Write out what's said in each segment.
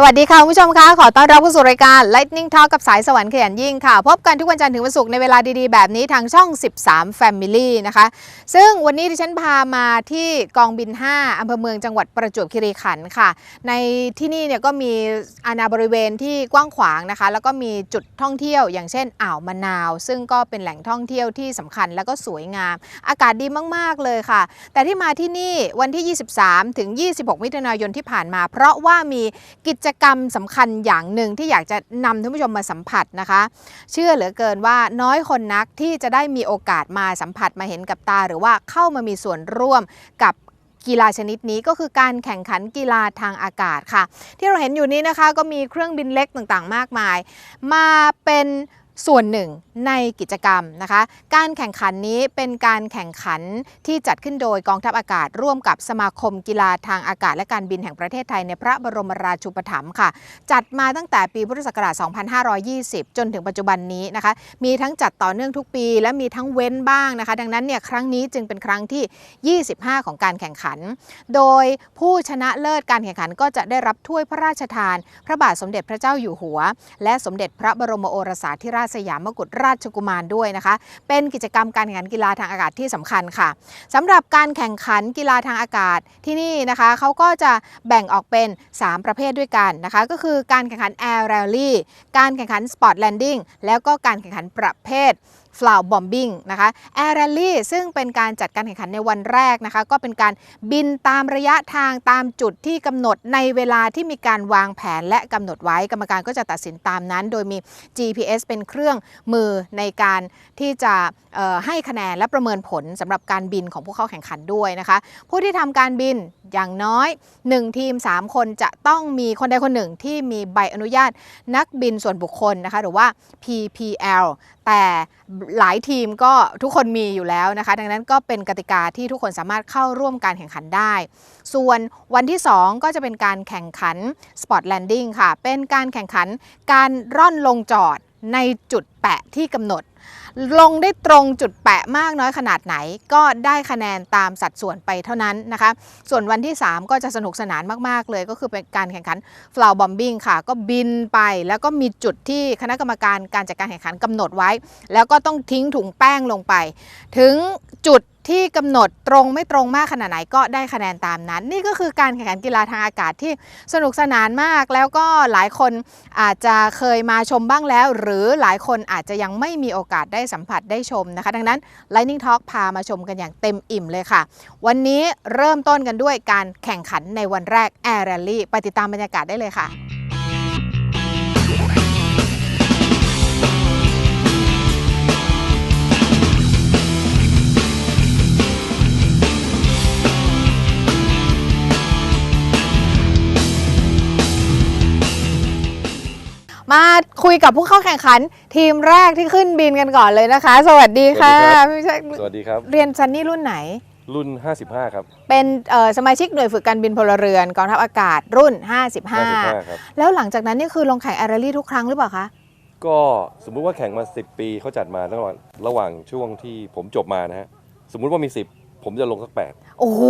สวัสดีค่ะคุณผู้ชมคะขอต้อนรับเข้าสู่รายการ Lightning Talk กับสายสวรรค์ขยันยิ่งค่ะ พบกันทุกวันจันทร์ถึงวันศุกร์ในเวลาดีๆ แบบนี้ทางช่อง 13 Family นะคะ ซึ่งวันนี้ดิฉันพามาที่กองบิน 5 อำเภอเมืองจังหวัดประจวบคีรีขันธ์ค่ะ ในที่นี่เนี่ยก็มีอาณาบริเวณที่กว้างขวางนะคะ แล้วก็มีจุดท่องเที่ยว อย่างเช่นอ่าวมะนาว ซึ่งก็เป็นแหล่งท่องเที่ยวที่สำคัญแล้วก็สวยงาม อากาศดีมากๆเลยค่ะ แต่ที่มาที่นี่วันที่ 23 ถึง 26 มิถุนายนที่ผ่านมา เพราะว่ามีกิจกรรมสำคัญอย่างหนึ่งที่อยากจะนำท่านผู้ชมมาสัมผัสนะคะ เชื่อเหลือเกินว่าน้อยคนนักที่จะได้มีโอกาสมาสัมผัสมาเห็นกับตา หรือว่าเข้ามามีส่วนร่วมกับกีฬาชนิดนี้ก็คือการแข่งขันกีฬาทางอากาศค่ะ ที่เราเห็นอยู่นี้นะคะก็มีเครื่องบินเล็กต่างๆ มากมาย มาเป็น ส่วนหนึ่งในกิจกรรมนะคะ การแข่งขันนี้เป็นการแข่งขันที่จัดขึ้นโดยกองทัพอากาศ ร่วมกับสมาคมกีฬาทางอากาศและการบินแห่งประเทศไทยในพระบรมราชูปถัมภ์ค่ะ จัดมาตั้งแต่ปีพุทธศักราช 2520 จนถึงปัจจุบันนี้นะคะ มีทั้งจัดต่อเนื่องทุกปี และมีทั้งเว้นบ้างนะคะ ดังนั้นเนี่ยครั้งนี้จึงเป็นครั้งที่ 25 ของการแข่งขัน โดยผู้ชนะเลิศการแข่งขันก็จะได้รับถ้วยพระราชทาน พระบาทสมเด็จพระเจ้าอยู่หัว และสมเด็จพระบรมโอรสาธิราชสยามกุฎราชกุมารด้วยนะคะ เป็นกิจกรรมการแข่งขันกีฬาทางอากาศที่สำคัญค่ะสำหรับการแข่งขันกีฬาทางอากาศที่นี่นะคะเขาก็จะแบ่งออกเป็น 3 ประเภทด้วยกันนะคะ ก็คือการแข่งขันแอร์เรลลี่การแข่งขันสปอร์ตแลนดิ้งแล้วก็การแข่งขันประเภท ฟลาวบอมบิงนะคะ Air Rally ซึ่งเป็นการจัดการแข่งขันในวันแรกนะคะก็เป็นการบินตามระยะทางตามจุดที่กำหนดในเวลาที่มีการวางแผนและกำหนดไว้กรรมการก็จะตัดสินตามนั้น โดยมี GPS เป็นเครื่องมือในการที่จะให้คะแนนและประเมินผลสำหรับการบินของผู้เข้าแข่งขันด้วยนะคะ ผู้ที่ทำการบินอย่างน้อย 1 ทีม 3 คนจะต้องมีคนใดคนหนึ่งที่มีใบอนุญาตนักบินส่วนบุคคลนะคะหรือว่า PPL แต่ หลายทีมก็ทุกคนมีอยู่แล้วนะคะ ดังนั้นก็เป็นกติกาที่ทุกคนสามารถเข้าร่วมการแข่งขันได้ ส่วนวันที่ 2 ก็จะเป็นการแข่งขัน Spot Landing ค่ะ เป็นการแข่งขันการร่อนลงจอดในจุดแปะที่กำหนด ลงได้ตรงจุดแปะมากน้อยขนาดไหน ก็ได้คะแนนตามสัดส่วนไปเท่านั้นนะคะ ส่วนวันที่ 3 ก็จะสนุกสนานมาก ๆ เลยก็คือเป็นการแข่งขันฟลาวบอมบิ n งค่ะ ก็บินไปแล้วก็มีจุดที่คณะกรรมการการจัดการแข่งขันกำหนดไว้ แล้วก็ต้องทิ้งถุงแป้งลงไป ถึงจุด ที่กำหนดตรงไม่ตรงมากขนาดไหนก็ได้คะแนนตามนั้น นี่ก็คือการแข่งขันกีฬาทางอากาศที่สนุกสนานมาก แล้วก็หลายคนอาจจะเคยมาชมบ้างแล้ว หรือหลายคนอาจจะยังไม่มีโอกาสได้สัมผัสได้ชมนะคะ ดังนั้น Lightning Talk พามาชมกันอย่างเต็มอิ่มเลยค่ะ วันนี้เริ่มต้นกันด้วยการแข่งขันในวันแรก Air Rally ไปติดตามบรรยากาศได้เลยค่ะ มาคุยกับผู้เข้าแข่งขัน ทีมแรกที่ขึ้นบินกันก่อนเลยนะคะ สวัสดีค่ะสวัสดีครับพี่ชัยสวัสดีครับ เรียนซันนี่รุ่นไหน รุ่น 55 ครับ เป็นเอ่อสมาชิกหน่วยฝึกการบินพลเรือนกองทัพอากาศรุ่น 55 55ครับ แล้วหลังจากนั้นนี่คือลงแข่งแอร์รี่ทุกครั้งหรือเปล่าคะ ก็สมมุติว่าแข่งมา 10 ปีเขาจัดมาระหว่างระหว่างช่วงที่ผมจบมานะฮะ สมมุติว่ามี 10 ผมจะลงสักโอ้โห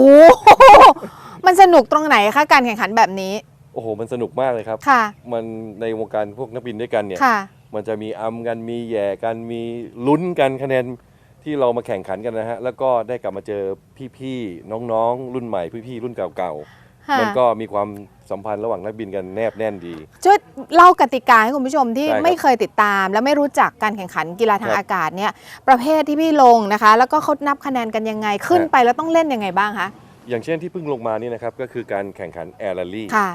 มันสนุกตรงไหนคะการแข่งขันแบบนี้8โอ้โหมันสนุกมากเลยครับ ค่ะ มันในวงการพวกนักบินด้วยกันเนี่ย ค่ะ มันจะมีอัมกันมีแย่กันมีลุ้นกันคะแนนที่เรามาแข่งขันกันนะฮะ แล้วก็ได้กลับมาเจอพี่ๆน้องๆ รุ่นใหม่พี่ๆรุ่นเก่าค่ะๆมันก็มีความสัมพันธ์ระหว่างนักบินกันแนบแน่นดี ช่วยเล่ากติกาให้คุณผู้ชมที่ได้ครับไม่เคยติดตาม และไม่รู้จักการแข่งขันกีฬาทางครับอากาศเนี่ยประเภทที่พี่ลงนะคะ แล้วก็เขานับคะแนนกันยังไงขึ้นฮะไปแล้วต้องเล่นยังไงบ้างคะอย่างเช่นที่เพิ่งลงมานี่นะครับก็คือการแข่งขันแอร์ a ลลี่ค่ะ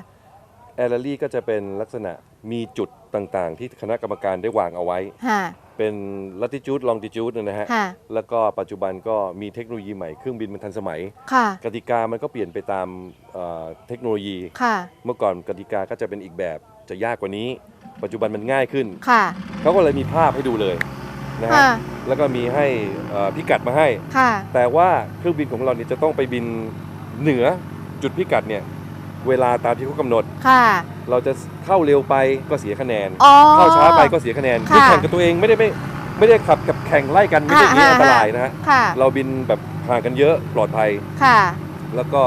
แอร์ a ลลี่ก็จะเป็นลักษณะมีจุดต่างๆ ที่คณะกรรมการได้วางเอาไว้ ค่ะ เป็น latitude longitude นะฮะ ค่ะ แล้วก็ปัจจุบันก็มีเทคโนโลยีใหม่เครื่องบินมันทันสมัย ค่ะ กติกามันก็เปลี่ยนไปตามเอ่อเทคโนโลยี ค่ะ เมื่อก่อนกติกาก็จะเป็นอีกแบบจะยากกว่านี้ ปัจจุบันมันง่ายขึ้น ค่ะ เขาก็เลยมีภาพให้ดูเลยนะฮะค่ะ แล้วก็มีให้เอ่อพิกัดมาให้ ค่ะ แต่ว่าเครื่องบินของเราเนี่ยจะต้องไปบินเหนือจุดพิกัดเนี่ย เวลาตามที่เขากำหนด ค่ะ เราจะเข้าเร็วไปก็เสียคะแนน อ๋อ เข้าช้าไปก็เสียคะแนนค่ะคือแข่งกับตัวเองไม่ได้ไม่ไม่ได้ขับกับแข่งไล่กันไม่ใช่อย่างนี้อ่าอันตรายนะฮะค่ะ เราบินแบบห่างกันเยอะปลอดภัย ค่ะ แล้วก็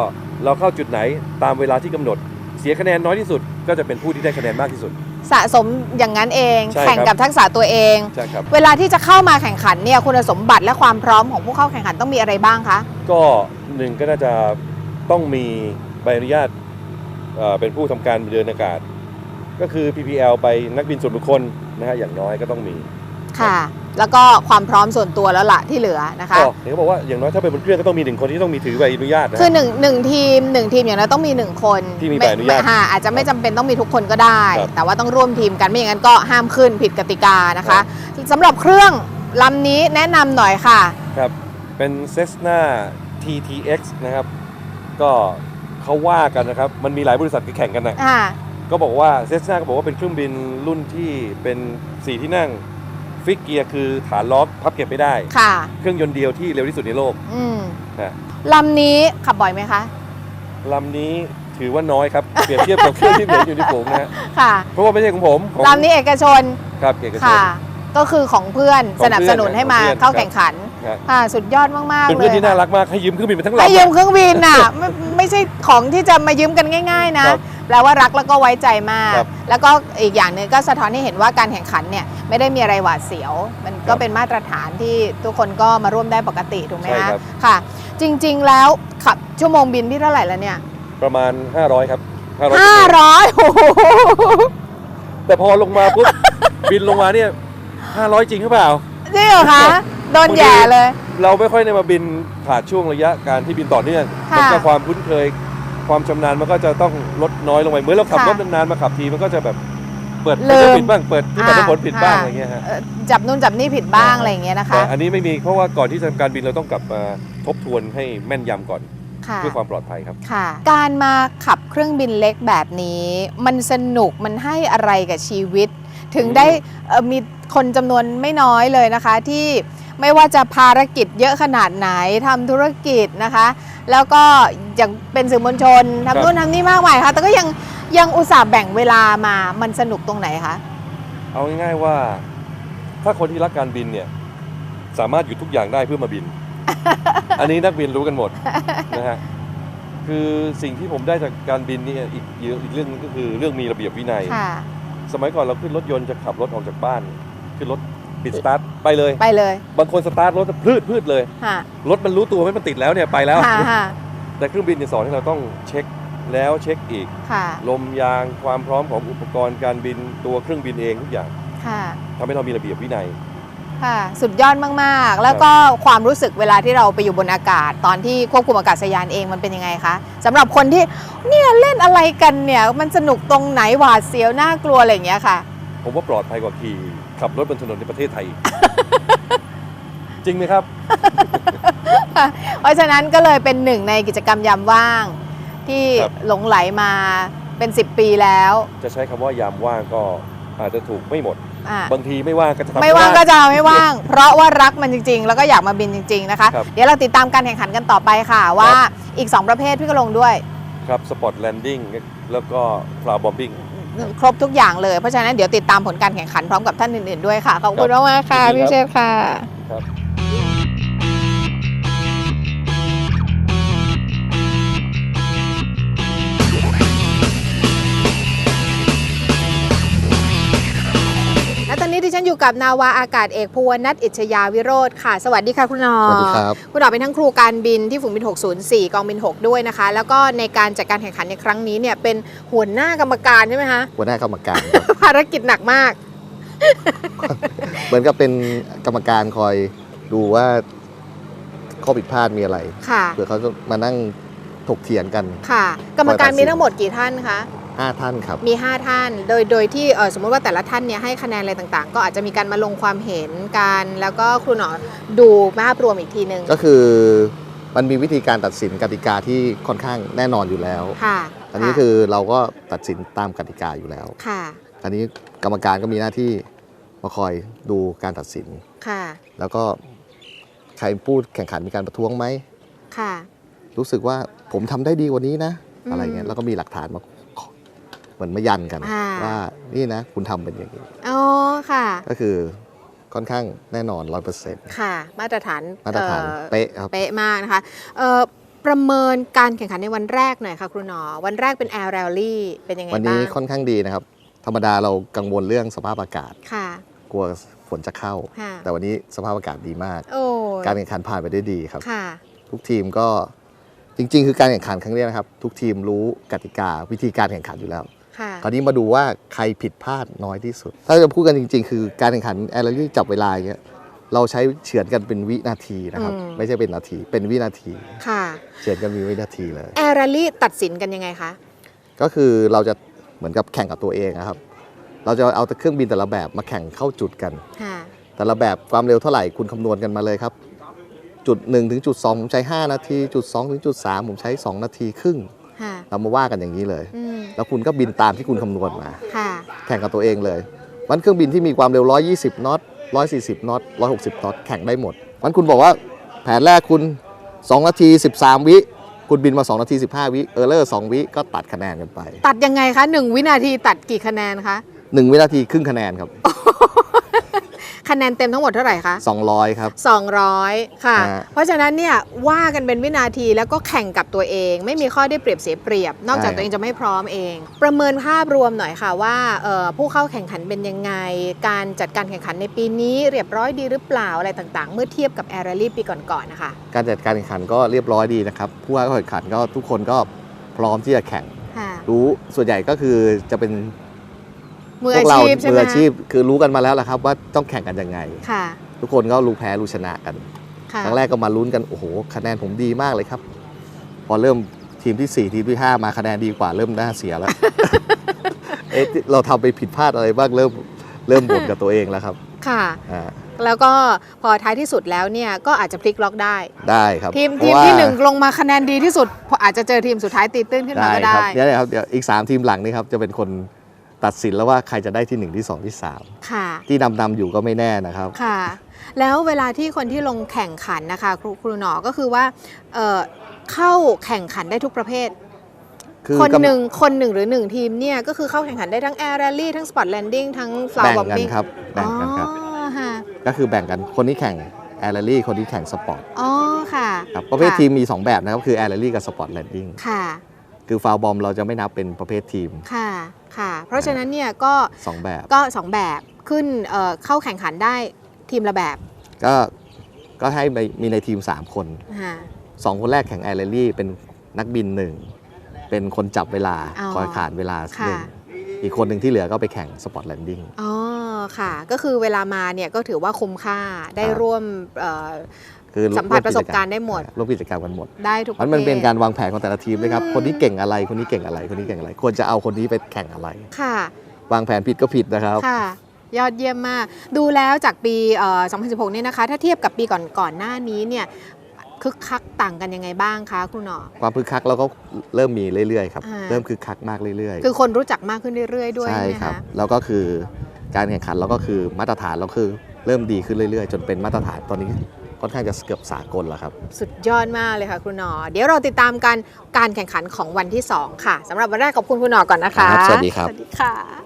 เราเข้าจุดไหนตามเวลาที่กำหนดสียคะแนนน้อยที่สุด ก็จะเป็นผู้ที่ได้คะแนนมากที่สุด สะสมอย่างนั้นเอง ใช่ครับ แข่งกับทักษะตัวเอง ใช่ครับ เวลาที่จะเข้ามาแข่งขันเนี่ยคุณสมบัติและความพร้อมของผู้เข้าแข่งขันต้องมีอะไรบ้างคะ ก็หนึ่งก็น่าจะต้องมีใบอนุญาต เอ่อเป็นผู้ทำการเดินอากาศ ก็คือ PPL ไปนักบินส่วนบุคคลนะฮะอย่างน้อยก็ต้องมีค่ะ แล้วก็ความพร้อมส่วนตัวแล้วล่ะที่เหลือนะคะก็เห็นเขาบอกว่าอย่างน้อยถ้าไปบนเครื่องก็ต้องมีหนึ่งคนที่ต้องมีถือใบอนุญาตนะคือฮะหนึ่งหนึ่งทีมหนึ่งทีมอย่างน้อยต้องมีหนึ่งคนที่มีใบอนุญาตไม่ไม่อาจจะไม่จำเป็นต้องมีทุกคนก็ได้ครับแต่ว่าต้องร่วมทีมกันไม่อย่างนั้นก็ห้ามขึ้นผิดกติกานะครัคะบสำหรับเครื่องลำนี้แนะนำหน่อยค่ะครับเป็น Cessna TTX นะครับ ก็ เขาว่ากันนะครับ มันมีหลายบริษัทที่แข่งกันนะอ่าก็บอกว่า Cessna ก็บอกว่าเป็นเครื่องบินรุ่นที่เป็นสี่ที่นั่ง ฟิกเกียร์คือฐานล้อพับเก็บไม่ได้ ค่ะ เครื่องยนต์เดียวที่เร็วที่สุดในโลกอืมนะลำนี้ขับบ่อยไหมคะลำนี้ถือว่าน้อยครับ เปรียบเทียบกับเครื่องที่เหมือนอยู่ในผมนะฮะค่ะเพราะว่าไม่ใช่ของผมของลำนี้เอกชนครับเอกชน ค่ะ ก็คือของเพื่อนของเพื่อนสนับสนุนให้มาของเพื่อน เข้าแข่งขัน ครับค่ะสุดยอดมากๆเป็นเลเพื่อนยที่น่ารักมากให้ยืมเครื่องบินมาทั้งลำให้ยืมเครื่องบินน่ะไม่ไม่ใช่ของที่จะมายืมกันง่าย ๆ นะครับ แปลว่ารักแล้วก็ไว้ใจมาก ครับแล้วก็อีกอย่างหนึ่งก็สะท้อนให้เห็นว่าการแข่งขันเนี่ยไม่ได้มีอะไรหวาดเสียว มันครัก็บเป็นมาตรฐานที่ทุกคนก็มาร่วมได้ปกติถูกไหมใช่คะครับ ค่ะ จริงๆแล้วขับชั่วโมงบินที่เท่าไหร่แล้วเนี่ยประมาณ 500 ครับ500ห้าร้อยโอ้โหแต่พอลงมาปุ๊บ บินลงมาเนี่ย 500 จริงหรือเปล่า จริงเหรอคะ โดนแย่เลย เราไม่ค่อยได้มาบินขาดช่วงระยะการที่บินต่อเนื่องค่ะมัก็ความคุ้นเคย ความชำนาญมันก็จะต้องลดน้อยลงไปเหมือนเราขับค่ะรถนานๆมาขับทีมันก็จะแบบเปิดลืไม่มได้ผิดบ้างเปิดที่ปัดน้ำฝนผิดบ้างอ่าอะไรเงี้ยฮะเอ่อจับนู่นจับนี่ผิดบ้างอ่าอะไรอย่างเงี้ยนะคะแต่อันนี้ไม่มีเพราะว่าก่อนที่จะทำการบินเราต้องกลับมาทบทวนให้แม่นยำก่อนค่ะเพื่อความปลอดภัยครับค่ะการมาขับเครื่องบินเล็กแบบนี้ มันสนุกมันให้อะไรกับชีวิต ถึงอืมได้เอ่อมีคนจำนวนไม่น้อยเลยนะคะที่ ไม่ว่าจะภารกิจเยอะขนาดไหนทำธุรกิจนะคะ แล้วก็อย่างเป็นสื่อมวลชนทำนู่นทำนี่มากมายค่ะ แต่ก็ยังยังอุตส่าห์แบ่งเวลามามันสนุกตรงไหนคะเอาง่ายๆว่า ถ้าคนที่รักการบินเนี่ยสามารถหยุดทุกอย่างได้เพื่อมาบิน อันนี้นักบินรู้กันหมดนะฮะคือสิ่งที่ผมได้จากการบินเนี่ยอีกเยอะอีกเรื่องนึงก็คือเรื่องมีระเบียบวินัยค่ะสมัยก่อนเราขึ้นรถยนต์จะขับรถออกจากบ้าน ขึ้นรถ ปิดสตาร์ทไปเลย ไปเลยบางคนสตาร์ทรถพืดพืดเลย ค่ะรถมันรู้ตัวไหมมันติดแล้วเนี่ยไปแล้ว ค่ะค่ะแต่เครื่องบินเนี่ยสอนให้เราต้องเช็คแล้วเช็คอีก ค่ะลมยางความพร้อมของอุปกรณ์การบินตัวเครื่องบินเองทุกอย่างค่ะทำให้เรามีระเบียบวินัย ค่ะสุดยอดมากๆ แล้วก็ความรู้สึกเวลาที่เราไปอยู่บนอากาศ ตอนที่ควบคุมอากาศยานเองมันเป็นยังไงคะสำหรับคนที่เนี่ยเล่นอะไรกันเนี่ยมันสนุกตรงไหนหวาดเสียวน่ากลัวอะไรอย่างเงี้ยค่ะ ผมว่าปลอดภัยกว่าขี่ ขับรถบนถนนในประเทศไทยอีกจริงไหมครับ เพราะฉะนั้นก็เลยเป็นหนึ่งในกิจกรรมยามว่าง ที่ครับ หลงไหลมาเป็น 10 ปีแล้วจะใช้คำว่ายามว่างก็อาจจะถูกไม่หมด อะบางทีไม่ว่างก็จะทำ ไม่ว่างก็จะไม่ว่าง เพราะว่ารักมันจริง ๆ แล้วก็อยากมาบินจริง ๆ นะคะ ครับเดี๋ยวเราติดตามการแข่งขันกันต่อไปค่ะ ว่าอีก 2 ประเภทพี่ก็ลงด้วย ครับสปอร์ตแลนดิ้งแล้วก็ฟลาบอมบิ้ง ครบทุกอย่างเลย เพราะฉะนั้นเดี๋ยวติดตามผลการแข่งขันพร้อมกับท่านอื่นๆด้วยค่ะ ขอบคุณครับมากๆค่ะยินดีพี่ครับเชษค่ะ ฉันอยู่กับนาวาอากาศเอกภูวนัทอิชยาวิโรธค่ะ สวัสดีค่ะคุณหนอสวัสดีครับ คุณหนอเป็นทั้งครูการบินที่ฝูงบิน 604 กองบิน 6 ด้วยนะคะ แล้วก็ในการจัดการแข่งขันในครั้งนี้เนี่ยเป็นหัวหน้ากรรมการใช่ไหมคะ หัวหน้ากรรมการ ภารกิจหนักมาก เหมือนกับเป็นกรรมการคอยดูว่าข้อผิดพลาดมีอะไรค่ะ เผื่อเขาจะมานั่งถกเถียงกัน ค่ะ กรรมการมีทั้งหมดกี่ท่านคะ 5 ท่านครับ มี 5 ท่าน โดย โดยที่เอ่อสมมติว่าแต่ละท่านเนี่ยให้คะแนนอะไรต่างๆ ก็อาจจะมีการมาลงความเห็นกัน แล้วก็ครูหนอดูภาพรวมอีกทีหนึ่งก็คือมันมีวิธีการตัดสินกติกาที่ค่อนข้างแน่นอนอยู่แล้วค่ะอันนี้คือเราก็ตัดสินตามกติกาอยู่แล้วค่ะอันนี้กรรมการก็มีหน้าที่มาคอยดูการตัดสิน ค่ะ แล้วก็ใครพูดแข่งขันมีการประท้วงไหมค่ะ รู้สึกว่าผมทำได้ดีกว่านี้นะอืมอะไรเงี้ย แล้วก็มีหลักฐานมา เหมือนมายันกันอ่า ว่านี่นะคุณทำเป็นอย่างนี้ อ๋อค่ะ ก็คือค่อนข้างแน่นอนร้อยเปอร์เซ็นต์ค่ะ มาตรฐานมาตรฐานอ่อเป๊ะครับ เป๊ะมากนะคะเอ่อประเมินการแข่งขันในวันแรกหน่อยค่ะครูหนอ วันแรกเป็นแอร์แรลลี่เป็นยังไงวันบ้านี้งค่อนข้างดีนะครับ ธรรมดาเรากังวลเรื่องสภาพอากาศ ค่ะกลัวฝนจะเข้า ค่ะแต่วันนี้สภาพอากาศดีมาก โอ้การแข่งขันผ่านไปได้ดีครับ ค่ะ ทุกทีมก็จริง ๆ คือการแข่งขันครั้งนี้นะครับ ทุกทีมรู้กติกาวิธีการแข่งขันอยู่แล้ว ค่ะคราวนี้มาดูว่าใครผิดพลาดน้อยที่สุด ถ้าจะพูดกันจริง ๆ คือการแข่งขันแอร์รี่จับเวลาอย่างเงี้ยเราใช้เฉือนกันเป็นวินาทีนะครับ อืม ไม่ใช่เป็นนาทีเป็นวินาทีค่ะเฉือนกันมีวินาทีเลย แอร์แรลลี่ตัดสินกันยังไงคะ ก็คือเราจะเหมือนกับแข่งกับตัวเองนะครับ เราจะเอาแต่เครื่องบินแต่ละแบบมาแข่งเข้าจุดกัน ค่ะ แต่ละแบบความเร็วเท่าไหร่คุณคำนวณกันมาเลยครับ จุด1ถึงจุด2ผมใช้ 5 นาที จุด2ถึงจุด3ผมใช้ 2 นาทีครึ่ง ค่ะเรามาว่ากันอย่างนี้เลย อืมแล้วคุณก็บินตามที่คุณคำนวณมา ค่ะแข่งกับตัวเองเลยมันเครื่องบินที่มีความเร็ว 120 น็อต 140 น็อต 160 น็อต แข่งได้หมดมันคุณบอกว่าแผนแรกคุณ 2 นาที 13 วิ คุณบินมา 2 นาที 15 วิ เออร์เลอร์ 2 วิก็ตัดคะแนนกันไป ตัดยังไงคะหนึ่งวินาทีตัดกี่คะแนนคะ 1 วินาทีครึ่งคะแนนครับ คะแนนเต็มทั้งหมดเท่าไหร่คะ 200 ครับ 200 ค่ะ ฮะ เพราะฉะนั้นเนี่ยว่ากันเป็นวินาทีแล้วก็แข่งกับตัวเอง ไม่มีข้อได้เปรียบเสียเปรียบ นอกจากใช่ตัวเองจะไม่พร้อมเอง ประเมินภาพรวมหน่อยค่ะว่าเอ่อผู้เข้าแข่งขันเป็นยังไง การจัดการแข่งขันในปีนี้เรียบร้อยดีหรือเปล่าอะไรต่างๆ เมื่อเทียบกับแอร์ a รี่ปีก่อนๆนะคะการจัดการแข่งขันก็เรียบร้อยดีนะครับผู้ว่าแข่งขันก็ทุกคนก็พร้อมที่จะแข่ง ค่ะ รู้ส่วนใหญ่ก็คือจะเป็น มือพวอากเราชีพใช่ไหมืมออาชีพคือรู้กันมาแล้วแหละครับ ว่าต้องแข่งกันยังไง ค่ะทุกคนก็รู้แพ้รู้ชนะกัน ค่ะ ครั้งแรกก็มาลุ้นกัน โอ้โห คะแนนผมดีมากเลยครับ พอเริ่มทีมที่ 4 ทีมที่ 5 มาคะแนนดีกว่าเริ่มน่าเสียแล้ว เอ๊ะเราทำไปผิดพลาดอะไรบ้างเริ่มเริ่มบ่นกับตัวเองแล้วครับค่ะ อ่าแล้วก็พอท้ายที่สุดแล้วเนี่ยก็อาจจะพลิกล็อกได้ ได้ครับทีมเพทีราะมว่าที่หนึ่งลงมาคะแนนดีที่สุดพออาจจะเจอทีมสุดท้ายตีตื้นขึ้นมาก็ครัได้เนี่ยนะครับเดี๋ยวอีก 3 ทีมหลังนี่ครับจะเป็นคน ตัดสินแล้วว่าใครจะได้ที่1ที่2ที่ค่ะ3ที่นำนำอยู่ก็ไม่แน่นะครับค่ะ แล้วเวลาที่คนที่ลงแข่งขันนะคะครูครูหนอก็คือว่าเอ่อเข้าแข่งขันได้ทุกประเภทคือคนกำหนึ่งคนหนึ่งหรือหนึ่งทีมเนี่ยก็คือเข้าแข่งขันได้ทั้ง Air Rally ทั้ง Spot Landing ทั้ง Flower แบ่งกัน Bombing ครับแบ่งกันครับอ๋อค่ะก็คือแบ่งกันคนที่แข่งแอร์ a รี่คนที่แข่งสปอร์ตอ๋อค่ะครับประเภททีมมี 2 แบบนะครับ คือแอร์ a รี่กับสปอร์ตแลนดิ้งค่ะ คือฟาวบอมเราจะไม่นับเป็นประเภททีม ค่ะค่ะ เพราะฉะนั้นเนี่ยก็2แบบก็สองแบบขึ้นเอ่อเข้าแข่งขันได้ทีมละแบบ ก็ก็ให้ไปมีในทีม 3 คนค่ะ2คนแรกแข่งแอร์ a รี่เป็นนักบินหนึ่งเป็นคนจับเวลาอ๋อคอยขานเวลาค่ะหนึ่งอีกคนหนึ่งที่เหลือก็ไปแข่งสปอร์ตแลนดิ้งอ๋อค่ะ ก็คือเวลามาเนี่ยก็ถือว่าคุ้มค่าได้ครับร่วมเอ่อ คือสัมผัสประสบการณ์ได้หมดร่วมกิจกรรมกันหมดได้ทุกมันมันเป็นภทการวางแผนของแต่ละทีมเลยครับอืมคนนี้เก่งอะไรคนนี้เก่งอะไรคนนี้เก่งอะไร ควรจะเอาคนนี้ไปแข่งอะไรค่ะ วางแผนผิดก็ผิดนะครับค่ะยอดเยี่ยมมาก ดูแล้วจากปีเอ่อ2016 เนี่ยนะคะ ถ้าเทียบกับปีก่อนก่อนหน้านี้เนี่ยคึกคักต่างกันยังไงบ้างคะคุณหนอความคึกคักเราก็เริ่มมีเรื่อยๆครับอ่าเริ่มคึกคักมากเรื่อยๆ คือคนรู้จักมากขึ้นเรื่อยๆ ด้วยใช่ใช่ไหมครับคะแล้วก็คือการแข่งขันเราก็คือมาตรฐานเราคือเริ่มดีขึ้นเรื่อยๆ จนเป็นมาตรฐานตอนนี้ ค่อนข้างจะเกือบสากลแล้วครับ สุดยอดมากเลยค่ะคุณหนอ เดี๋ยวเราติดตามกันการแข่งขันของวันที่ 2 ค่ะสำหรับวันแรกขอบคุณคุณหนอก่อนนะคะ ครับสวัสดีครับ สวัสดีค่ะ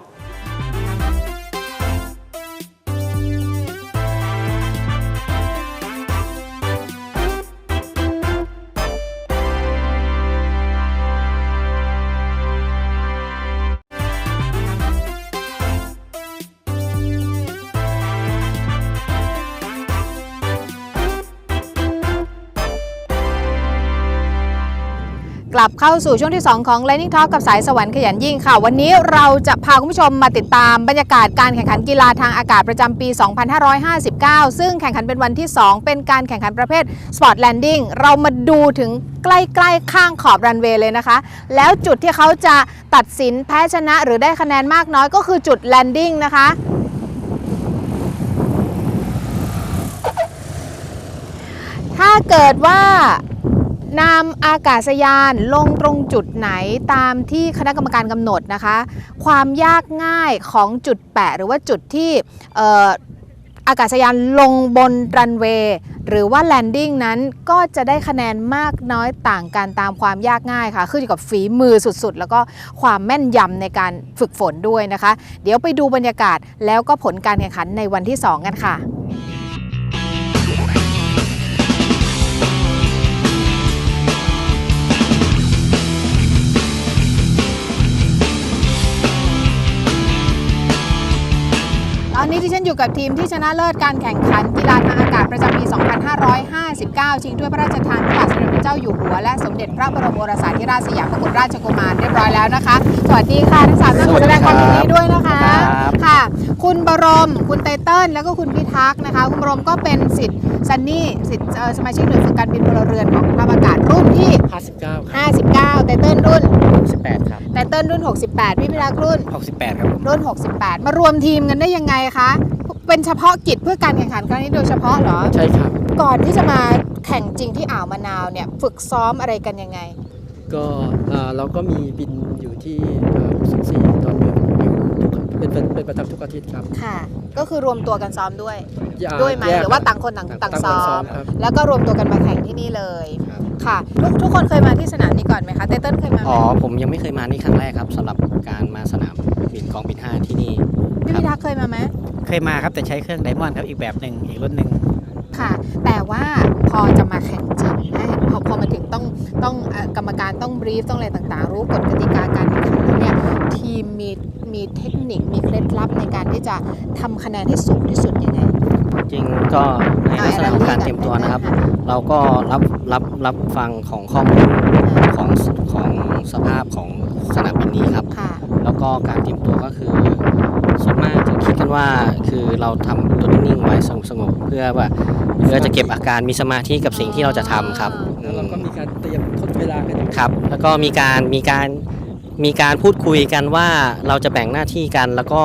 ลับเข้าสู่ช่วงที่ 2 ของ Lightning Talk กับสายสวรรค์ขยันยิ่งค่ะ วันนี้เราจะพาคุณผู้ชมมาติดตามบรรยากาศการแข่งขันกีฬาทางอากาศประจำปี 2559 ซึ่งแข่งขันเป็นวันที่ 2 เป็นการแข่งขันประเภท Sport Landing เรามาดูถึงใกล้ๆ ข้างขอบรันเวย์เลยนะคะ แล้วจุดที่เขาจะตัดสินแพ้ชนะหรือได้คะแนนมากน้อยก็คือจุด Landing นะคะถ้าเกิดว่า นำอากาศยานลงตรงจุดไหนตามที่คณะกรรมการกำหนดนะคะ ความยากง่ายของจุดแปะหรือว่าจุดที่เอ่ออากาศยานลงบนรันเวย์หรือว่าแลนดิ้งนั้นก็จะได้คะแนนมากน้อยต่างกันตามความยากง่ายค่ะ ขึ้นอยู่กับฝีมือสุดๆ แล้วก็ความแม่นยำในการฝึกฝนด้วยนะคะ เดี๋ยวไปดูบรรยากาศแล้วก็ผลการแข่งขันในวันที่ 2 กันค่ะ「 อันนี้ที่ฉันอยู่กับทีมที่ชนะเลิศการแข่งขันกีฬาทางอากาศประจำปี 2559 ชิงถ้วยพระราชทานพระบาทสมเด็จพระเจ้าอยู่หัว และสมเด็จพระบรมโอรสาธิราชสยามกุฎราชกุมารเรียบร้อยแล้วนะคะ สวัสดีค่ะทั้งสามท่านขอแสดงความยินดีด้วยนะคะ คุณบรม คุณไตเติ้ลแล้วก็คุณพิทักษ์นะคะ คุณบรมก็เป็นสิทธิ์ซันนี่สิทธิ์สมาชิกหน่วยฝึกการบินพลเรือนของทัพอากาศรุ่นที่ 59 ครับ59 ไตเติ้ลรุ่น 68 ครับ ไตเติ้ลรุ่น 68 พี่พิทักษ์รุ่น 68 ครับรุ่น 68 มารวมทีมกันได้ยังไงคะ เป็นเฉพาะกิจเพื่อการแข่งขันครั้งนี้โดยเฉพาะเหรอ ใช่ครับ ก่อนที่จะมาแข่งจริงที่อ่าวมะนาวเนี่ยฝึกซ้อมอะไรกันยังไง ก็เราก็มีบินอยู่ที่64 เป็นเป็นเป็นประจำทุกอาทิตย์ครับ ค่ะ ก็คือรวมตัวกันซ้อมด้วยอ่าด้วยไหมแกหรือว่าต่างคนต่างต่างซ้อมครับแล้วก็รวมตัวกันมาแข่งที่นี่เลย ครับ ค่ะ ทุกทุกคนเคยมาที่สนามนี้ก่อนไหมคะเตเติ้ลเคยมาไหมอ๋อผมยังไม่เคยมานี่ครั้งแรกครับสำหรับการมาสนามบินกองบิน5ที่นี่ พี่พิทักษ์เคยมาไหมเคยมาครับแต่ใช้เครื่องไดมอนด์ครับอีกแบบหนึ่งอีกรุ่นหนึ่งค่ะ แต่ว่าพอจะมาแข่งจริงนะพอพอมาถึงต้องต้องเอ่อกรรมการต้องบรีฟต้องอะไรต่างๆ รู้กฎกติกาการแข่งขันแล้วเนี่ยทีมมี มีเทคนิคมีเคล็ดลับในการที่จะทำคะแนนให้สูงที่สุดยังไง จริงก็ในลักษณะของการเตรียมตัวนะครับ เราก็รับรับรับฟังของข้อมูลของของสภาพของสนามบินนี้ครับค่ะแล้วก็การเตรียมตัวก็คือส่วนมากจะคิดกันว่าคือเราทำตัวนิ่งๆไว้สงบสงบๆเพื่อว่าเพื่อจะเก็บอาการมีสมาธิกับสิ่งที่เราจะทำครับแล้วเราก็มีการเตรียมทดเวลากันอยู่ครับ แล้วก็มีการมีการ มีการพูดคุยกันว่าเราจะแบ่งหน้าที่กัน แล้วก็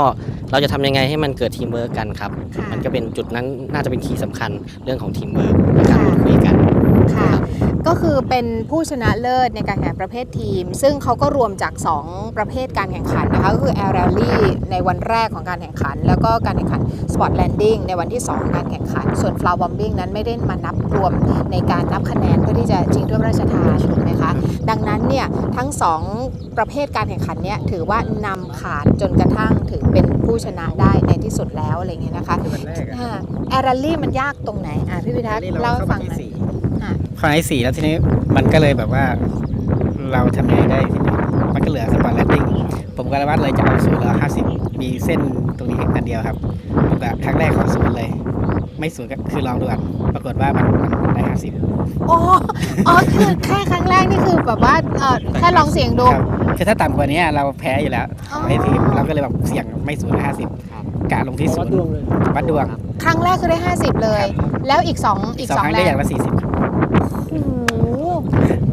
เราจะทำยังไงให้มันเกิดทีมเวิร์กกันครับ ค่ะ มันก็เป็นจุดนั้นน่าจะเป็นคีย์สำคัญเรื่องของทีมเวิร์กในการพูดคุยกัน ค่ะ ก็คือเป็นผู้ชนะเลิศในการแข่งประเภททีม ซึ่งเขาก็รวมจาก 2 ประเภทการแข่งขันนะคะก็คือ Air Rally ในวันแรกของการแข่งขัน แล้วก็การแข่งขัน Sport Landing ในวันที่2ของการแข่งขัน ส่วน Flower Bombing นั้นไม่ได้มานับรวมในการนับคะแนนเพื่อที่จะชิงถ้วยพระราชทานถูกไหมคะดังนั้นเนี่ยทั้ง 2 ประเภทการแข่งขันเนี่ยถือว่านำขาดจนกระทั่งถึงเป็นผู้ชนะได้ในที่สุดแล้วอะไรอย่างเงี้ยนะคะคือวันแรกอะแอร์รัลลี่มันยากตรงไหนอะพี่พิทักษ์นี่เราเล่าให้เข้าฟัมางหที่น่อย สี่ค่ะเข้ามาที่สี่แล้วทีนี้มันก็เลยแบบว่าเราทำยังไงได้ทีนี้มันก็เหลือสปอร์ตแลนดิ้งผมก็เลยว่าเลยจะเอาศูนย์แล้วห้าสิบมีเส้นตรงนี้อันเดียวครับผมก็ครั้งแรกขอศูนย์เลย ไม่ศูนย์ก็คือลองดูก่อนปรากฏว่ามันมันได้ห้าสิบอ๋ออ๋อคือแค่ครั้งแรกนี่คือแบบว่าเออแค่ลองเสียงดู ครับคือถ้าต่ำกว่านี้เราแพ้อยู่แล้วอ๋อในทีมเราก็เลยแบบเสี่ยงไม่ศูนย์ห้าสิบกะลงที่ศูวัดนย์ดวงเลยวัดดวง ครั้งแรกคือได้ 50 เลย แล้วอีก 2 อีกสอง2ครั้งแรได้งอย่างละสี่สิบโอ้โหแป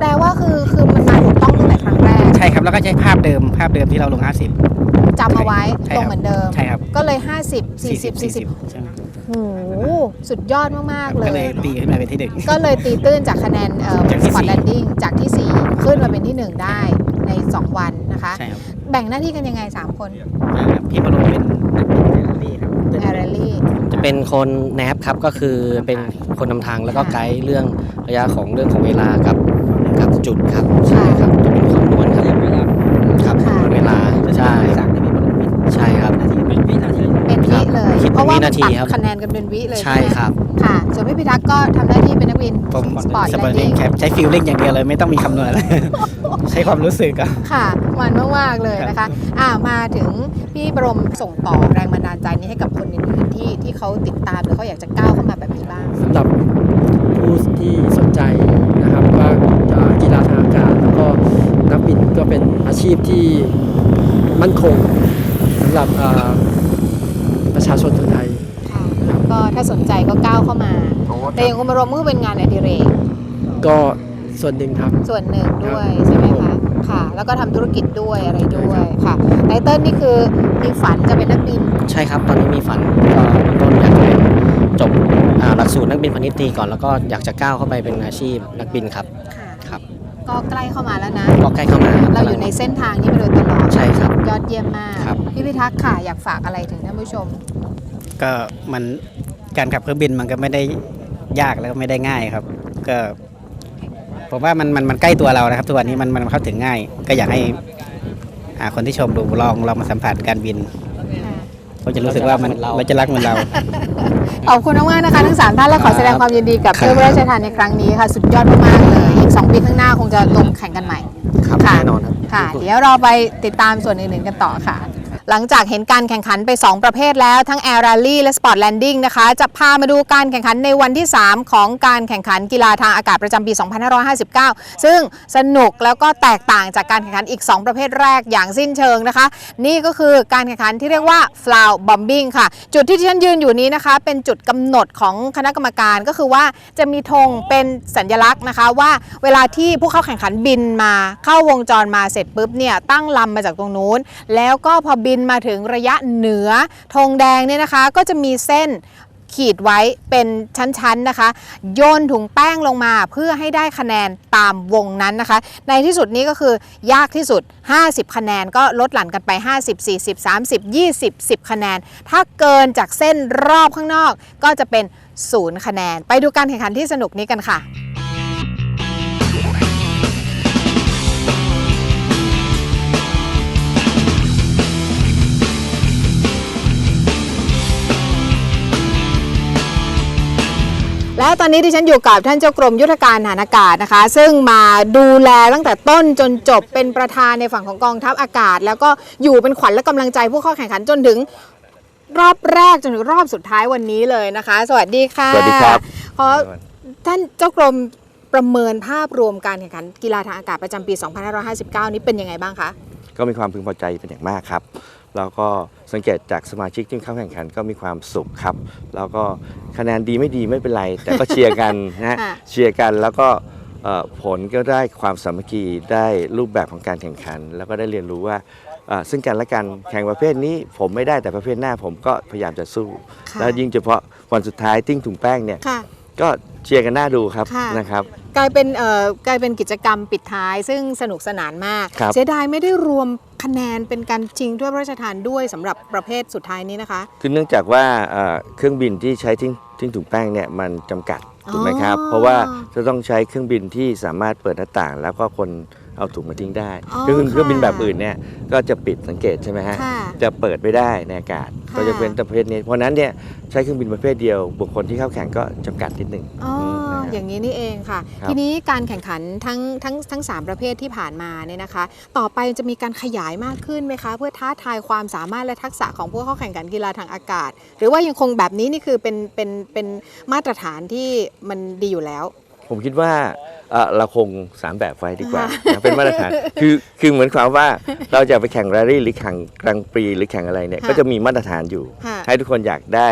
ลว่าคือคือมันมาถูกต้องตั้งแต่ครั้งแรกใช่ครับแล้วก็ใช้ภาพเดิมภาพเดิมที่เราลง 50 จำเอาไว้ใช่ตครรับงเหมือนเดิม ใช่ครับก็เลย 50 40 40ใช่ไหมโอ้โหสุดยอดมาก ๆ เลก็เลย ย ตีขึ้นมาเป็นที่หนึ่ง ก็เลยตีตื้นจากคะแนนเอ่อจากที่สปอร์ตสี่ แลนดิ้งจากที่ 4 ขึ้นมาเป็นที่ 1 ได้ใน 2 วันนะคะ ใช่ครับแบ่งหน้าที่กันยังไง 3 คนอ่าพี่มาลงเป็นนักบินแรลลี่ครับแอร์เรลลี่ จะเป็นคนแนบครับก็คือเป็นคนนำทางแล้วก็ค่ะไกด์เรื่องระยะของเรื่องของเวลากับ กับจุดครับใช่ครับจะเป็นคำนวณครับเรียกเวลาครับค่ะ เวลาใช่สั่งให้พี่มาลงบินใช่ครับนาทีเป็นวินาทีเป็นวิเลย คิดเป็นเพราะว่าวิมันนาทีตัดครับ คะแนนกันเป็นวิเลยใช่ครับ ค่ะส่วนพี่พิทักษ์ก็ทำหน้าที่เป็นนักบิน ผมสปอร์ตสแลปอร์นตลิดิ้งงแคปใช้ฟิลลิ่งอย่างเดียวเลยไม่ต้องมีคำนวณอะไร ใช้ความรู้สึกอะ ค่ะมันมากๆเลยนะคะ อ่ามาถึงพี่บรมส่งต่อแรงบันดาลใจนี้ให้กับคนอื่นๆที่ที่เขาติดตามหรือเขาอยากจะก้าวเข้ามาแบบนี้บ้าง สำหรับผู้ที่สนใจนะครับว่าจะกีฬาทางอากาศแล้วก็นักบินก็เป็น อาชีพที่มั่นคงสำหรับอ่าประชาชนคนไทยค่ะก็ถ้าสนใจก็ก้าวเข้ามา แต่อย่างคุณบรมก็เป็นงานอดิเรกก็ส่วนหนึ่งครับ ส่วนหนึ่งด้วยใช่ไหมคะค่ะ แล้วก็ทำธุรกิจด้วยอะไรด้วยค่ะไตเติ้ลนี่คือมีฝันจะเป็นนักบิน ใช่ครับ ตอนนี้มีฝันก็ต้นอยากจะเป็นจบอ่าหลักสูตรนักบินพาณิชย์ตรีก่อนแล้วก็อยากจะก้าวเข้าไปเป็นอาชีพนักบินครับค่ะครับก็ ใกล้เข้ามาแล้วนะก็ใกล้เข้ามาครับเราอยู่ในเส้นทางนี้มาโดยตลอดใช่ครับ ยอดเยี่ยมมากครับ พี่พิทักษ์ค่ะอยากฝากอะไรถึงท่านผู้ชม ก็มันการขับเครื่องบินมันก็ไม่ได้ยากแล้วก็ไม่ได้ง่ายครับ ก็ผมว่ามันมันมันใกล้ตัวเรานะครับทุกวันนี้มันมันเข้าถึงง่าย ก็อยากให้อ่าคนที่ชมดูลองลองมาสัมผัสการบินเขาจะรู้สึกว่ามันเราเราจะรักเหมือนเรา ขอบคุณมากๆนะคะ ทั้งสามท่านและขอแสดงความยินดีกับถ้วยพระราชทานในครั้งนี้ค่ะ สุดยอดมากๆเลย อีก 2 ปีข้างหน้าคงจะลงแข่งกันใหม่ ครับค่ะ แน่นอนครับ ค่ะ เดี๋ยวเราไปติดตามส่วนอื่นๆกันต่อค่ะ หลังจากเห็นการแข่งขันไป 2 ประเภทแล้วทั้ง Air Rally และ Sport Landing นะคะ จะพามาดูการแข่งขันในวันที่ 3 ของการแข่งขันกีฬาทางอากาศประจำปี 2559 ซึ่งสนุกแล้วก็แตกต่างจากการแข่งขันอีก 2 ประเภทแรกอย่างสิ้นเชิงนะคะ นี่ก็คือการแข่งขันที่เรียกว่า Flow Bombing ค่ะ จุดที่ที่ฉันยืนอยู่นี้นะคะ เป็นจุดกำหนดของคณะกรรมการก็คือว่าจะมีธงเป็นสัญลักษณ์นะคะ ว่าเวลาที่ผู้เข้าแข่งขันบินมาเข้าวงจรมาเสร็จปุ๊บเนี่ยตั้งลำมาจากตรงนู้น แล้วก็พอบินมาถึงระยะเหนือธงแดงเนี่ยนะคะก็จะมีเส้นขีดไว้เป็นชั้นๆนะคะโยนถุงแป้งลงมาเพื่อให้ได้คะแนนตามวงนั้นนะคะ ในที่สุดนี้ก็คือยากที่สุด 50 คะแนนก็ลดหลั่นกันไป 50 40 30 20 10 คะแนน ถ้าเกินจากเส้นรอบข้างนอกก็จะเป็นศูนย์คะแนน ไปดูการแข่งขันที่สนุกนี้กันค่ะ และตอนนี้ดิฉันอยู่กับท่านเจ้ากรมยุทธการทหารอากาศนะคะ ซึ่งมาดูแลตั้งแต่ต้นจนจบเป็นประธานในฝั่งของกองทัพอากาศ แล้วก็อยู่เป็นขวัญและกำลังใจผู้เข้าแข่งขันจนถึงรอบแรกจนถึงรอบสุดท้ายวันนี้เลยนะคะ สวัสดีค่ะสวัสดีครับขอท่านเจ้ากรมประเมินภาพรวมการแข่งขันกีฬาทางอากาศประจำปี 2559 นี้เป็นยังไงบ้างคะ ก็มีความพึงพอใจเป็นอย่างมากครับ แล้วก็สังเกตจากสมาชิกที่เข้าแข่งขันก็มีความสุขครับ แล้วก็คะแนนดีไม่ดีไม่เป็นไร แต่ก็เชียร์กันนะฮะค่ะเชียร์กันแล้วก็เอ่อผลก็ได้ความสามัคคีได้รูปแบบของการแข่งขัน แล้วก็ได้เรียนรู้ว่าเอ่อซึ่งกันและกันแข่งประเภทนี้ผมไม่ได้แต่ประเภทหน้าผมก็พยายามจะสู้ ค่ะ แล้วยิ่งเฉพาะวันสุดท้ายติ้งถุงแป้งเนี่ย ค่ะ ก็ เชียร์กันน่าดูครับค่ะ นะครับ กลายเป็นเอ่อกลายเป็นกิจกรรมปิดท้าย ซึ่งสนุกสนานมาก ครับ เสียดายไม่ได้รวมคะแนนเป็นการชิงถ้วยพระราชทานด้วยสำหรับประเภทสุดท้ายนี้นะคะ คือเนื่องจากว่าเอ่อเครื่องบินที่ใช้ทิ้งทิ้งถุงแป้งเนี่ยมันจำกัดถูกไหมครับ อ๋อ เพราะว่าจะต้องใช้เครื่องบินที่สามารถเปิดหน้าต่าง แล้วก็คน เอาถุงมาทิ้งได้อ๋อเครื่องเครื่องบินค่ะแบบอื่นเนี่ยก็จะปิดสังเกตใช่ไหมฮะค่ะจะเปิดไม่ได้ในอากาศค่ะ ก็จะเป็นประเภทนี้ เพราะฉะนั้นเนี่ยใช้เครื่องบินประเภทเดียว บุคคลที่เข้าแข่งก็จำกัดนิดหนึ่งอ๋อมนะฮะ อย่างนี้นี่เองค่ะ ครับ ทีนี้การแข่งขันทั้งทั้งทั้งสามประเภทที่ผ่านมาเนี่ยนะคะ ต่อไปจะมีการขยายมากขึ้นไหมคะ เพื่อท้าทายความสามารถและทักษะของผู้เข้าแข่งขันกีฬาทางอากาศ หรือว่ายังคงแบบนี้นี่คือเป็นเป็นเป็นมาตรฐานที่มันดีอยู่แล้ว ผมคิดว่าเอ่อเราคงสามแบบไว้ดีกว่านะเป็นมาตรฐานคือคือเหมือนความว่าเราจะไปแข่งแรลลี่หรือแข่งกลางปีหรือแข่งอะไรเนี่ยค่ะก็จะมีมาตรฐานอยู่ค่ะให้ทุกคนอยากได้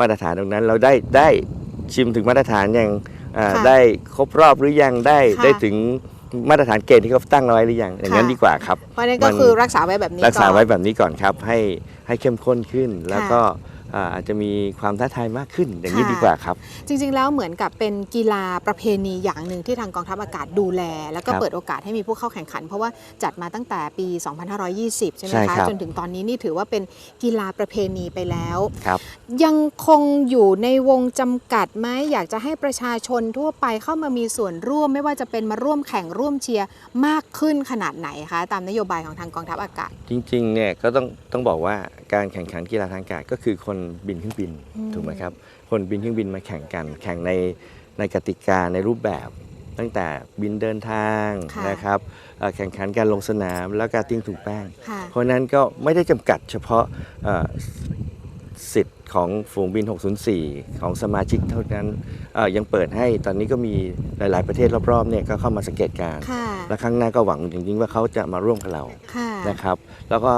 มาตรฐานตรงนั้น เราได้ได้ชิมถึงมาตรฐานยังเอ่อค่ะได้ครบรอบหรือยังได้ค่ะได้ถึงมาตรฐานเกณฑ์ที่เขาตั้งเอาไว้หรือยังอย่างนั้นค่ะดีกว่าครับเพราะฉะนั้นก็มันคือรักษาไว้แบบนี้รักษาอนไว้แบบนี้ก่อนครับให้ให้เข้มข้นขึ้นแล้วค่ะก็ อ่าอาจจะมีความท้าทายมากขึ้นอย่างนี้ค่ะดีกว่าครับ จริงๆ แล้วเหมือนกับเป็นกีฬาประเพณีอย่างหนึ่งที่ทางกองทัพอากาศดูแล แล้วก็ครับเปิดโอกาสให้มีผู้เข้าแข่งขัน เพราะว่าจัดมาตั้งแต่ปี 2520 ใช่ไหมใช่คะครับจนถึงตอนนี้นี่ถือว่าเป็นกีฬาประเพณีไปแล้วครับยังคงอยู่ในวงจำกัดไหมอยากจะให้ประชาชนทั่วไปเข้ามามีส่วนร่วม ไม่ว่าจะเป็นมาร่วมแข่งร่วมเชียร์มากขึ้นขนาดไหนคะตามนโยบายของทางกองทัพอากาศ จริงๆเนี่ยก็ต้องต้องบอกว่า การแข่งขันกีฬาทางอากาศก็คือคนบินเครื่องบินอืมถูกไหมครับ คนบินเครื่องบินมาแข่งกันแข่งในในกติกาในรูปแบบตั้งแต่บินเดินทางค่ะนะครับเอ่อแข่งขันการลงสนามแล้วการติ้งถุงแป้งค่ะเพราะฉะนั้นก็ไม่ได้จำกัดเฉพาะเอ่อสิทธิ์ของฝูงบิน 604 ของสมาชิกเท่านั้นเอ่อยังเปิดให้ตอนนี้ก็มีหลาย ๆ ประเทศรอบๆเนี่ยก็เข้ามาสังเกตการณ์ค่ะและครั้งหน้าก็หวังจริงๆว่าเขาจะมาร่วมกับเราค่ะนะครับ แล้วก็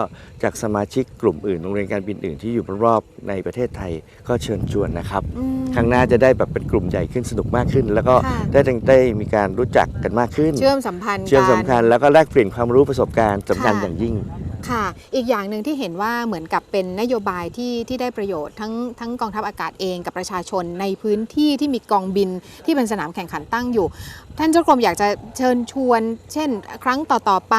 จากสมาชิกกลุ่มอื่นโรงเรียนการบินอื่นที่อยู่รอบๆในประเทศไทยก็เชิญชวนนะครับอืมครั้งหน้าจะได้แบบเป็นกลุ่มใหญ่ขึ้นสนุกมากขึ้น แล้วก็ค่ะได้ได้มีการรู้จักกันมากขึ้น เชื่อมสัมพันธ์เชื่อมกันสำคัญแล้วก็แลกเปลี่ยนความรู้ประสบการณ์สำคัญค่ะอย่างยิ่งค่ะ อีกอย่างหนึ่งที่เห็นว่าเหมือนกับเป็นนโยบายที่ที่ได้ประโยชน์ทั้งทั้งกองทัพอากาศเองกับประชาชนในพื้นที่ที่มีกองบินที่เป็นสนามแข่งขันตั้งอยู่ ท่านเจ้ากรมอยากจะเชิญชวน เช่น ครั้งต่อๆไป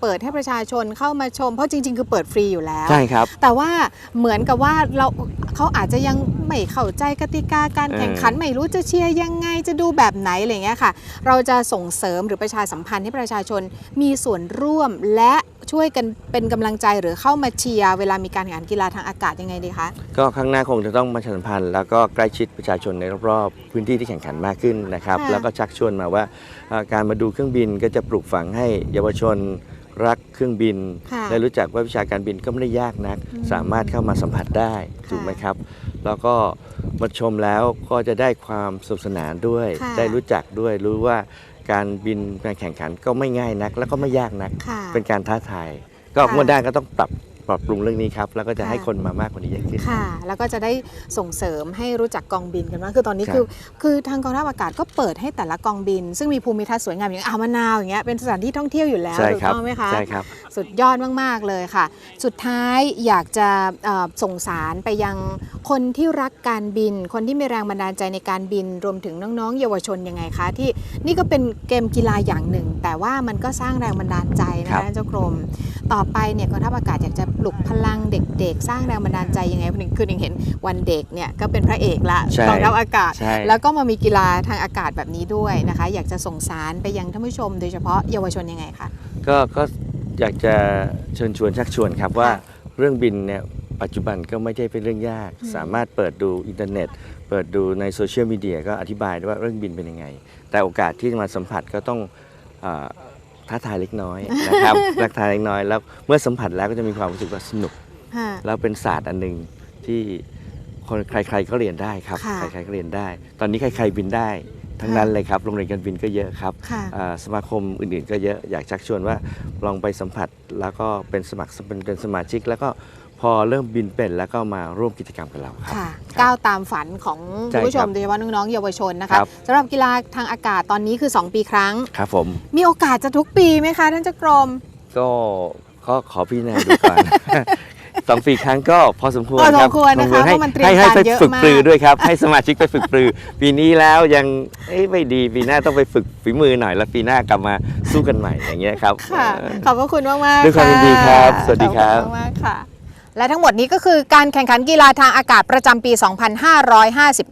เปิดให้ประชาชนเข้ามาชม เพราะจริง ๆ คือเปิดฟรีอยู่แล้ว ใช่ครับ แต่ว่าเหมือนกับว่าเราเขาอาจจะยังไม่เข้าใจกติกาการแข่งขันเออไม่รู้จะเชียร์ยังไงจะดูแบบไหนอะไรอย่างเงี้ยค่ะ เราจะส่งเสริมหรือประชาสัมพันธ์ให้ประชาชนมีส่วนร่วมและช่วยกันเป็นกำลังใจหรือเข้ามาเชียร์เวลามีการแข่งขันกีฬาทางอากาศยังไงดีคะ ก็ครั้งหน้าคงจะต้องมาประชาสัมพันธ์แล้วก็ใกล้ชิดประชาชนในรอบๆพื้นที่ที่แข่งขันมากขึ้นนะครับค่ะแล้วก็ชักชวนมาว่าเอ่อการมาดูเครื่องบินก็จะปลูกฝังให้เยาวชน รักเครื่องบิน ค่ะได้รู้จักว่าวิชาการบินก็ไม่ได้ยากนัก อืมสามารถเข้ามาสัมผัสได้ค่ะถูกไหมครับ แล้วก็มาชมแล้วก็จะได้ความสนุกสนานด้วย ค่ะ ได้รู้จักด้วยรู้ว่าการบินการแข่งขันก็ไม่ง่ายนัก แล้วก็ไม่ยากนัก ค่ะ เป็นการท้าทาย ก็ค่ะ เมื่อได้ก็ต้องปรับ ปรับปรุงเรื่องนี้ครับ แล้วก็จะค่ะให้คนมามากกว่านี้เยอะขึ้น ค่ะ แล้วก็จะได้ส่งเสริมให้รู้จักกองบินกันมากคือตอนนี้ครับคือ คือทางกองทัพอากาศก็เปิดให้แต่ละกองบิน ซึ่งมีภูมิทัศน์สวยงามอย่างอ่าวมะนาวอย่างเงี้ยเป็นสถานที่ท่องเที่ยวอยู่แล้วใช่ถูกครับต้องไหมคะใช่ครับสุดยอดมาก ๆ เลยค่ะ สุดท้ายอยากจะเอ่อส่งสารไปยังคนที่รักการบิน คนที่มีแรงบันดาลใจในการบิน รวมถึงน้องๆ เยาวชนยังไงคะ ที่นี่ก็เป็นเกมกีฬาอย่างหนึ่ง แต่ว่ามันก็สร้างแรงบันดาลใจนะครัคะบท่านเจ้ากรม ต่อไปเนี่ยกองทัพอากาศอยากจะปลุกพลังเด็กๆ สร้างแรงบันดาลใจยังไงคือหนึ่งเห็นวันเด็กเนี่ยก็เป็นพระเอกละใช่กองทัพอากาศ ใช่ แล้วก็มามีกีฬาทางอากาศแบบนี้ด้วยนะคะ อยากจะส่งสารไปยังท่านผู้ชม โดยเฉพาะเยาวชนยังไงคะ ก็ก็อยากจะเชิญชวนชักชวนครับว่าค่ะเรื่องบินเนี่ยปัจจุบันก็ไม่ได้เป็นเรื่องยาก อืม สามารถเปิดดูอินเทอร์เน็ต เปิดดูในโซเชียลมีเดียก็อธิบายได้ว่าเรื่องบินเป็นยังไง แต่โอกาสที่จะมาสัมผัสก็ต้องอา ท้าทายเล็กน้อยนะครับท้าทายเล็กน้อยแล้วเมื่อสัมผัสแล้วก็จะมีความรู้สึกว่าสนุกค่ะแล้วเป็นศาสตร์อันหนึ่งที่คนใครๆก็เรียนได้ครับค่ะใครๆก็เรียนได้ ตอนนี้ใครๆบินได้ทั้งนั้นเลยครับโรงเรียนการบินก็เยอะครับค่ะอ่าสมาคมอื่นๆก็เยอะอยากชักชวนว่าลองไปสัมผัสแล้วก็เป็นสมัครเป็นเป็นสมาชิกแล้วก็ พอเริ่มบินเป็นแล้วก็มาร่วมกิจกรรมกับเราครับ ค่ะครับก้าวตามฝันของใช่คุณผู้ชมครับโดยเฉพาะน้องๆเยาวชนนะคคะรับ สำหรับกีฬาทางอากาศตอนนี้คือ 2 ปีครั้ง ครับผมมีโอกาสจะทุกปีไหมคะท่านเจ้ากรมก็ก็ขอพี่นาดูก่อน สองปีครั้งก็พอสมควรพอสมครับควรนะคะให้เพราะมันเตรียมให้ให้การไปเยอะฝึกมากปรือด้วยครับ ให้สมาชิกไปฝึกปรือ ปีนี้แล้วยังเอ้ยไม่ดีปีหน้าต้องไปฝึกฝีมือหน่อยแล้วปีหน้ากลับมาสู้กันใหม่อย่างเงี้ยครับค่ะ เออ ขอบพระคุณมากมากๆด้วยความยินดีครับะสวัสดีครับ ขอณมากๆค่ะ และทั้งหมดนี้ก็คือการแข่งขันกีฬาทางอากาศประจำปี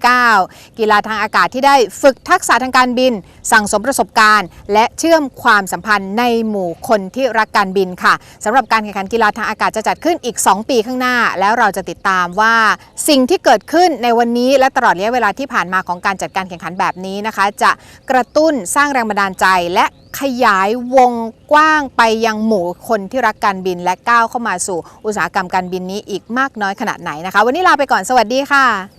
2559 กีฬาทางอากาศที่ได้ฝึกทักษะทางการบิน สั่งสมประสบการณ์ และเชื่อมความสัมพันธ์ในหมู่คนที่รักการบินค่ะสำหรับการแข่งขันกีฬาทางอากาศจะจัดขึ้นอีก 2 ปีข้างหน้า แล้วเราจะติดตามว่าสิ่งที่เกิดขึ้นในวันนี้ และตลอดระยะเวลาที่ผ่านมาของการจัดการแข่งขันแบบนี้นะคะ จะกระตุ้นสร้างแรงบันดาลใจและขยายวงกว้างไปยังหมู่คนที่รักการบินและก้าวเข้ามาสู่อุตสาหกรรมการบินนี้อีกมากน้อยขนาดไหนนะคะ วันนี้ลาไปก่อนสวัสดีค่ะ